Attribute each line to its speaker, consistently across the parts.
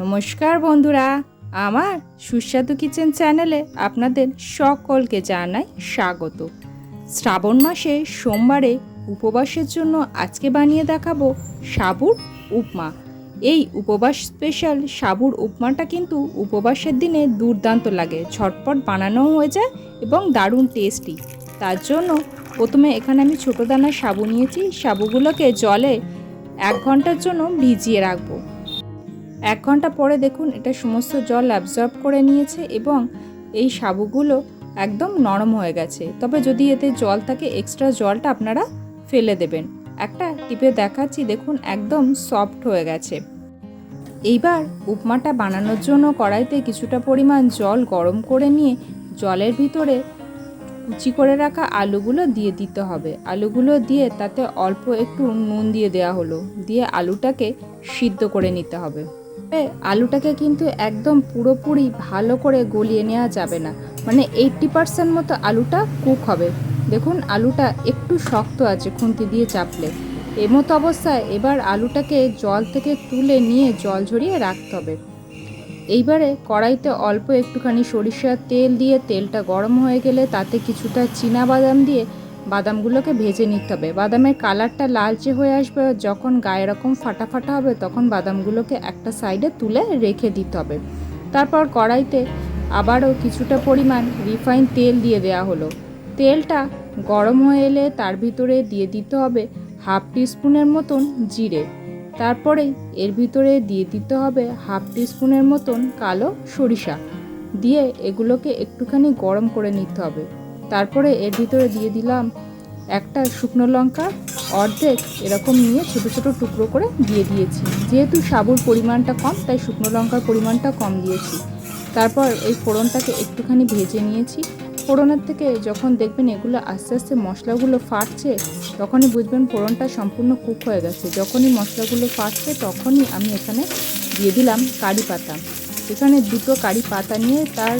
Speaker 1: নমস্কার বন্ধুরা, আমার সুস্বাদু কিচেন চ্যানেলে আপনাদের সকলকে জানাই স্বাগত। শ্রাবণ মাসে সোমবারে উপবাসের জন্য আজকে বানিয়ে দেখাবো সাবুর উপমা। এই উপবাস স্পেশাল সাবুর উপমাটা কিন্তু উপবাসের দিনে দুর্দান্ত লাগে, ঝটপট বানানোও হয়ে যায় এবং দারুণ টেস্টি তার জন্য প্রথমে এখানে আমি ছোটো দানা সাবু নিয়েছি, সাবুগুলোকে জলে এক ঘণ্টার জন্য ভিজিয়ে রাখব। এক ঘণ্টা পরে দেখুন এটা সমস্ত জল অ্যাবজর্ব করে নিয়েছে এবং এই সাবুগুলো একদম নরম হয়ে গেছে। তবে যদি এতে জল থাকে এক্সট্রা জলটা আপনারা ফেলে দেবেন। একটা টিপে দেখাচ্ছি, দেখুন একদম সফট হয়ে গেছে। এইবার উপমাটা বানানোর জন্য কড়াইতে কিছুটা পরিমাণ জল গরম করে নিয়ে জলের ভিতরে কুচি করে রাখা আলুগুলো দিয়ে দিতে হবে। আলুগুলো দিয়ে তাতে অল্প একটু নুন দিয়ে দেওয়া হলো। দিয়ে আলুটাকে সিদ্ধ করে নিতে হবে। আলুটাকে কিন্তু একদম পুরোপুরি ভালো করে গলিয়ে নেওয়া যাবে না। মানে এইট্টি পার্সেন্ট মতো আলুটা কুক হবে। দেখুন, আলুটা একটু শক্ত আছে খুন্তি দিয়ে চাপলে। এমতো অবস্থায় এবার আলুটাকে জল থেকে তুলে নিয়ে জল ঝরিয়ে রাখতে হবে। এইবারে কড়াইতে অল্প একটুখানি সরিষার তেল দিয়ে তেলটা গরম হয়ে গেলে তাতে কিছুটা চীনা বাদাম দিয়ে বাদামগুলোকে ভেজে নিতে হবে। বাদামের কালারটা লালচে হয়ে আসবে যখন গায়ে এরকম ফাটা ফাটা হবে, তখন বাদামগুলোকে একটা সাইডে তুলে রেখে দিতে হবে। তারপর কড়াইতে আবারও কিছুটা পরিমাণ রিফাইন তেল দিয়ে দেওয়া হলো। তেলটা গরম হয়ে এলে তার ভিতরে দিয়ে দিতে হবে হাফ টিস্পুনের মতন জিরে। তারপরে এর ভিতরে দিয়ে দিতে হবে হাফ টিস্পুনের মতন কালো সরিষা। দিয়ে এগুলোকে একটুখানি গরম করে নিতে হবে। তারপরে এর ভিতরে দিয়ে দিলাম একটা শুকনো লঙ্কা, অর্ধেক এরকম নিয়ে ছোট ছোট টুকরো করে দিয়ে দিয়েছি। যেহেতু সাবুর পরিমাণটা কম, তাই শুকনো লঙ্কার পরিমাণটা কম দিয়েছি। তারপর এই ফোড়নটাকে একটুখানি ভেজে নিয়েছি। ফোড়নের থেকে যখন দেখবেন এগুলো আস্তে আস্তে মশলাগুলো ফাটছে, তখনই বুঝবেন ফোড়নটা সম্পূর্ণ কুক হয়ে গেছে। যখনই মশলাগুলো ফাটছে, তখনই আমি এখানে দিয়ে দিলাম কারি পাতা। এখানে দুটো কারি পাতা নিয়ে তার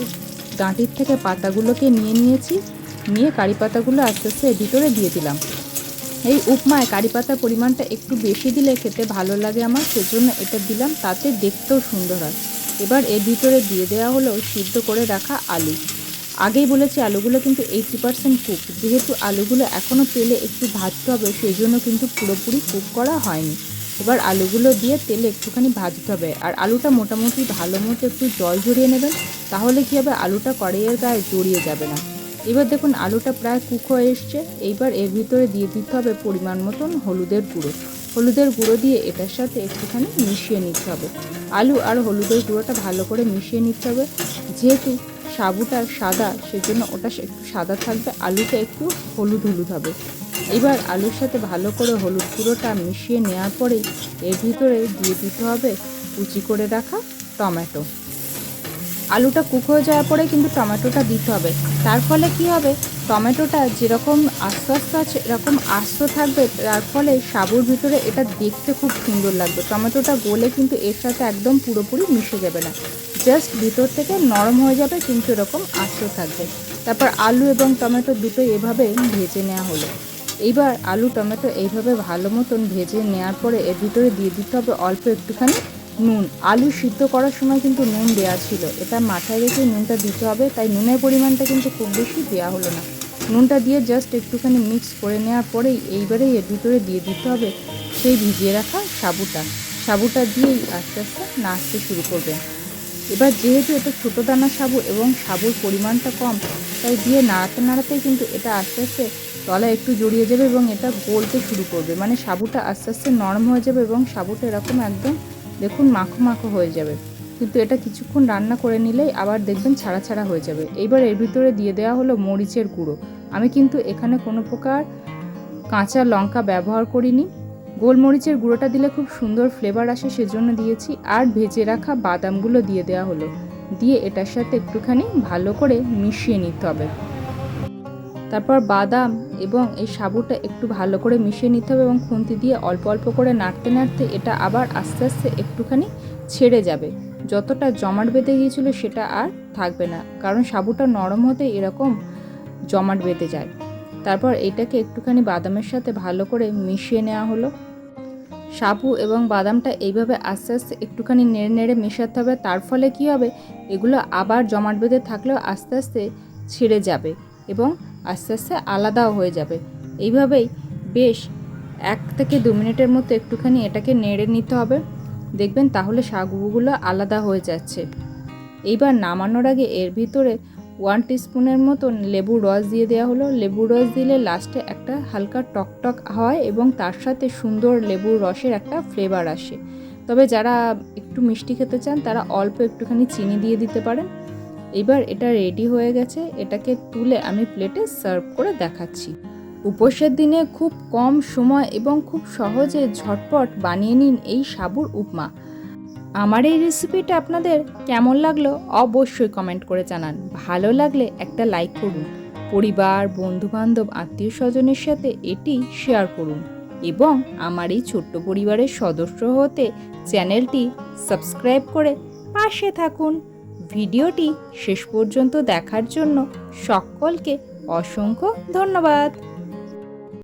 Speaker 1: ডাঁটির থেকে পাতাগুলোকে নিয়ে নিয়েছি। নিয়ে কারি পাতাগুলো আস্তে আস্তে এর ভিতরে দিয়ে দিলাম। এই উপমায় কারি পাতার পরিমাণটা একটু বেশি দিলে খেতে ভালো লাগে আমার, সেজন্য এটা দিলাম, তাতে দেখতেও সুন্দর হয়। এবার এর ভিতরে দিয়ে দেওয়া হলো সিদ্ধ করে রাখা আলু। আগেই বলেছি, আলুগুলো কিন্তু এইটি পার্সেন্ট কুক যেহেতু আলুগুলো এখনও তেলে একটু ভাজতে হবে সেই জন্য কিন্তু পুরোপুরি কুক করা হয়নি। এবার আলুগুলো দিয়ে তেলে একটুখানি ভাজতে হবে। আর আলুটা মোটামুটি ভালো মতো একটু জল ঝরিয়ে নেবেন, তাহলে কী হবে? আলুটা কড়াইয়ের গায়ে জড়িয়ে যাবে না। এবার দেখুন আলুটা প্রায় কুক হয়ে এসছে। এইবার এর ভিতরে দিয়ে দিতে হবে পরিমাণ মতন হলুদের গুঁড়ো। হলুদের গুঁড়ো দিয়ে এটার সাথে একটুখানি মিশিয়ে নিতে হবে। আলু আর হলুদের গুঁড়োটা ভালো করে মিশিয়ে নিতে হবে। যেহেতু সাবুটা সাদা, সেজন্য ওটা একটু সাদা থাকবে, আলুটা একটু হলুদ হলুদ হবে। এবার আলুর সাথে ভালো করে হলুদ গুঁড়োটা মিশিয়ে নেওয়ার পরে এর ভিতরে দিয়ে দিতে হবে কুচি করে রাখা টমেটো। আলুটা কুক হয়ে যাওয়ার পরে কিন্তু টমেটোটা দিতে হবে। তার ফলে কি হবে? টমেটোটা যেরকম আস্তে আস্তে আছে, এরকম আস্ত থাকবে, তার ফলে সাবুর ভিতরে এটা দেখতে খুব সুন্দর লাগবে। টমেটোটা গলে কিন্তু এর সাথে একদম পুরোপুরি মিশে যাবে না। জাস্ট ভিতর থেকে নরম হয়ে যাবে, কিন্তু এরকম আস্ত থাকবে। তারপর আলু এবং টমেটো দুটো এভাবে ভেজে নেওয়া হলো। এইবার আলু, টমেটো এইভাবে ভালো মতন ভেজে নেওয়ার পরে এর ভিতরে দিয়ে দিতে হবে অল্প একটুখানি নুন। আলু সিদ্ধ করার সময় কিন্তু নুন দেওয়া ছিল। এটা মাথায় রেখে নুনটা দিতে হবে, তাই নুনের পরিমাণটা কিন্তু খুব বেশি দেওয়া হলো না। নুনটা দিয়ে জাস্ট একটুখানি মিক্স করে নেওয়ার পরেই এইবারেই এর ভিতরে দিয়ে দিতে হবে সেই ভিজিয়ে রাখা সাবুটা। সাবুটা দিয়েই আস্তে আস্তে নাচতে শুরু করবে। এবার যেহেতু এটা ছোটো দানা সাবু এবং সাবুর পরিমাণটা কম, তাই দিয়ে নাড়াতে নাড়াতেই কিন্তু এটা আস্তে আস্তে তলা একটু জড়িয়ে যাবে এবং এটা গলতে শুরু করবে। মানে সাবুটা আস্তে আস্তে নরম হয়ে যাবে এবং সাবুটা এরকম একদম দেখুন মাখো মাখো হয়ে যাবে। কিন্তু এটা কিছুক্ষণ রান্না করে নিলেই আবার দেখবেন ছাড়া ছাড়া হয়ে যাবে। এইবার এর ভিতরে দিয়ে দেওয়া হলো মরিচের গুঁড়ো। আমি কিন্তু এখানে কোনো প্রকার কাঁচা লঙ্কা ব্যবহার করিনি। গোলমরিচের গুঁড়োটা দিলে খুব সুন্দর ফ্লেভার আসে সেজন্য দিয়েছি। আর ভেজে রাখা বাদামগুলো দিয়ে দেওয়া হলো। দিয়ে এটার সাথে একটুখানি ভালো করে মিশিয়ে নিতে হবে। তারপর বাদাম এবং এই সাবুটা একটু ভালো করে মিশিয়ে নিতে হবে এবং খুন্তি দিয়ে অল্প অল্প করে নাড়তে নাড়তে এটা আবার আস্তে আস্তে একটুখানি ছেড়ে যাবে। যতটা জমাট বেঁধে গিয়েছিল সেটা আর থাকবে না, কারণ সাবুটা নরম হতে এরকম জমাট বেঁধে যায়। তারপর এটাকে একটুখানি বাদামের সাথে ভালো করে মিশিয়ে নেওয়া হলো। সাবু এবং বাদামটা এইভাবে আস্তে আস্তে একটুখানি নেড়ে নেড়ে মেশাতে হবে, তার ফলে কি হবে? এগুলো আবার জমাট বেঁধে থাকলেও আস্তে আস্তে ছিঁড়ে যাবে এবং আস্তে আস্তে আলাদাও হয়ে যাবে। এইভাবেই বেশ এক থেকে দু মিনিটের মতো একটুখানি এটাকে নেড়ে নিতে হবে। দেখবেন তাহলে সাগুগুলো আলাদা হয়ে যাচ্ছে। এইবার নামানোর আগে এর ভিতরে ওয়ান টিস্পুনের মতন লেবুর রস দিয়ে দেওয়া হলো। লেবুর রস দিলে লাস্টে একটা হালকা টকটক হয় এবং তার সাথে সুন্দর লেবুর রসের একটা ফ্লেভার আসে। তবে যারা একটু মিষ্টি খেতে চান, তারা অল্প একটুখানি চিনি দিয়ে দিতে পারেন। এবার এটা রেডি হয়ে গেছে, এটাকে তুলে আমি প্লেটে সার্ভ করে দেখাচ্ছি। উপোসের দিনে খুব কম সময় এবং খুব সহজে ঝটপট বানিয়ে নিন এই সাবুর উপমা। আমার এই রেসিপিটা আপনাদের কেমন লাগল অবশ্যই কমেন্ট করে জানান। ভালো লাগলে একটা লাইক করুন, পরিবার, বন্ধুবান্ধব আত্মীয় স্বজনের সাথে এটি শেয়ার করুন এবং আমার এই ছোট্ট পরিবারের সদস্য হতে চ্যানেলটি সাবস্ক্রাইব করে পাশে থাকুন। ভিডিওটি শেষ পর্যন্ত দেখার জন্য সকলকে অসংখ্য ধন্যবাদ।